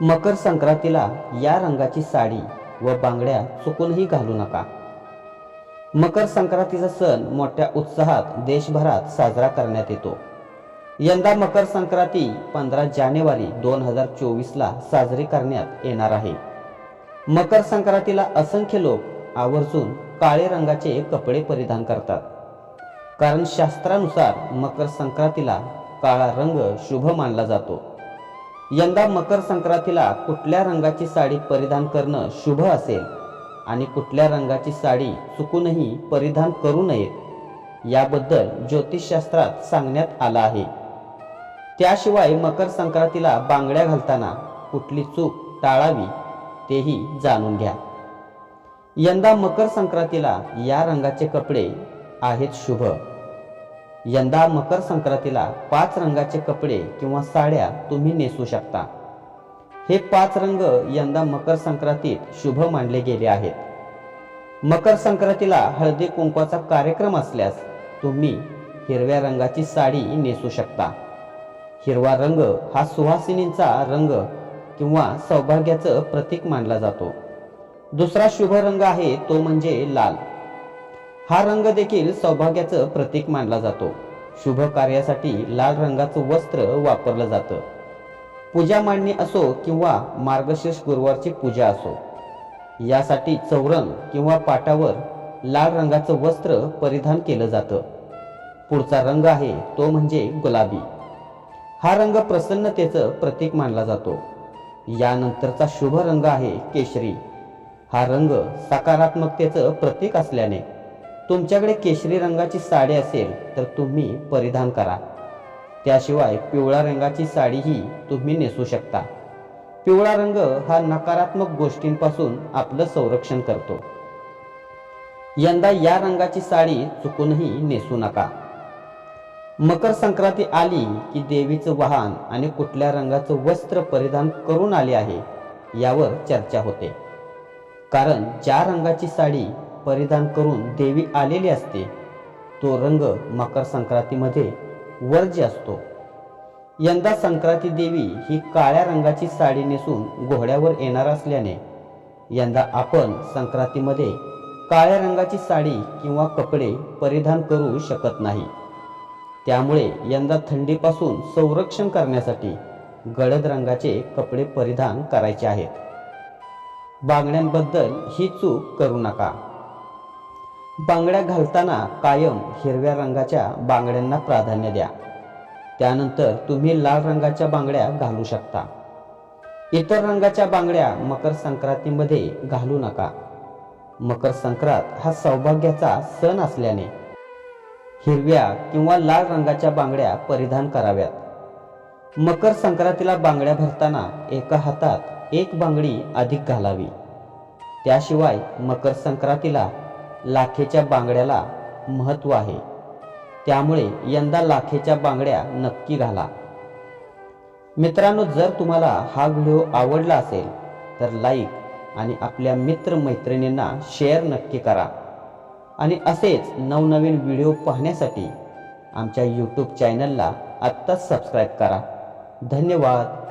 मकर संक्रांतीला या रंगाची साडी व बांगड्या चुकूनही घालू नका. मकर संक्रांतीचा सण मोठ्या उत्साहात देशभरात साजरा करण्यात येतो. यंदा मकर संक्रांती पंधरा जानेवारी दोन हजार चोवीसला साजरी करण्यात येणार आहे. मकर संक्रांतीला असंख्य लोक आवर्जून काळे रंगाचे कपडे परिधान करतात. कारण शास्त्रानुसार मकर संक्रांतीला काळा रंग शुभ मानला जातो. यंदा मकर संक्रांतीला कुठल्या रंगाची साडी परिधान करणं शुभ असेल आणि कुठल्या रंगाची साडी चुकूनही परिधान करू नये याबद्दल ज्योतिषशास्त्रात सांगण्यात आलं आहे. त्याशिवाय मकर संक्रांतीला बांगड्या घालताना कुठली चूक टाळावी तेही जाणून घ्या. यंदा मकर संक्रांतीला या रंगाचे कपडे आहेत शुभ. यंदा मकर संक्रांतीला पाच रंगाचे कपडे किंवा साड्या तुम्ही नेसू शकता. हे पाच रंग यंदा मकर संक्रांतीत शुभ मानले गेले आहेत. मकर संक्रांतीला हळदी कुंकवाचा कार्यक्रम असल्यास तुम्ही हिरव्या रंगाची साडी नेसू शकता. हिरवा रंग हा सुहासिनींचा रंग किंवा सौभाग्याचं प्रतीक मानला जातो. दुसरा शुभ रंग आहे तो म्हणजे लाल. हा रंग देखील सौभाग्याचं प्रतीक मानला जातो. शुभ कार्यासाठी लाल रंगाचं वस्त्र वापरलं जातं. पूजा मांडणी असो किंवा मार्गशीर्ष गुरुवारची पूजा असो. यासाठी चौरंग किंवा पाटावर लाल रंगाचं वस्त्र परिधान केलं जातं. पुढचा रंग आहे तो म्हणजे गुलाबी. हा रंग प्रसन्नतेचं प्रतीक मानला जातो. यानंतरचा शुभ रंग आहे केशरी. हा रंग सकारात्मकतेचं प्रतीक असल्याने तुमच्याकडे केशरी रंगाची साडी असेल तर तुम्ही परिधान करा. त्याशिवाय पिवळ्या रंगाची साडीही तुम्ही नेसू शकता. पिवळा रंग हा नकारात्मक गोष्टींपासून आपलं संरक्षण करतो. यंदा या रंगाची साडी चुकूनही नेसू नका. मकर संक्रांती आली की देवीचं वाहन आणि कुठल्या रंगाचं वस्त्र परिधान करून आले आहे यावर चर्चा होते. कारण ज्या रंगाची साडी परिधान करून देवी आलेली असते. तो रंग मकर संक्रांतीमध्ये वर्ज्य असतो. यंदा संक्रांती देवी ही काळ्या रंगाची साडी नेसून घोड्यावर येणार असल्याने यंदा आपण संक्रांतीमध्ये काळ्या रंगाची साडी किंवा कपडे परिधान करू शकत नाही. त्यामुळे यंदा थंडीपासून संरक्षण करण्यासाठी गडद रंगाचे कपडे परिधान करायचे आहेत. बांगड्यांबद्दल ही चूक करू नका. बांगड्या घालताना कायम हिरव्या रंगाच्या बांगड्यांना प्राधान्य द्या. त्यानंतर तुम्ही लाल रंगाच्या बांगड्या घालू शकता. इतर रंगाच्या बांगड्या मकर संक्रांतीमध्ये घालू नका. मकर संक्रांत हा सौभाग्याचा सण असल्याने हिरव्या किंवा लाल रंगाच्या बांगड्या परिधान कराव्यात. मकर संक्रांतीला बांगड्या भरताना एका हातात एक बांगडी अधिक घालावी. त्याशिवाय मकर संक्रांतीला लाखेच्या बांगड्याला महत्त्व आहे. त्यामुळे यंदा लाखेच्या बांगड्या नक्की घाला. मित्रांनो जर तुम्हाला हा व्हिडिओ आवडला असेल तर लाईक आणि आपल्या मित्रमैत्रिणींना शेअर नक्की करा. आणि असेच नवनवीन व्हिडिओ पाहण्यासाठी आमच्या यूट्यूब चॅनलला आत्ताच सबस्क्राईब करा. धन्यवाद.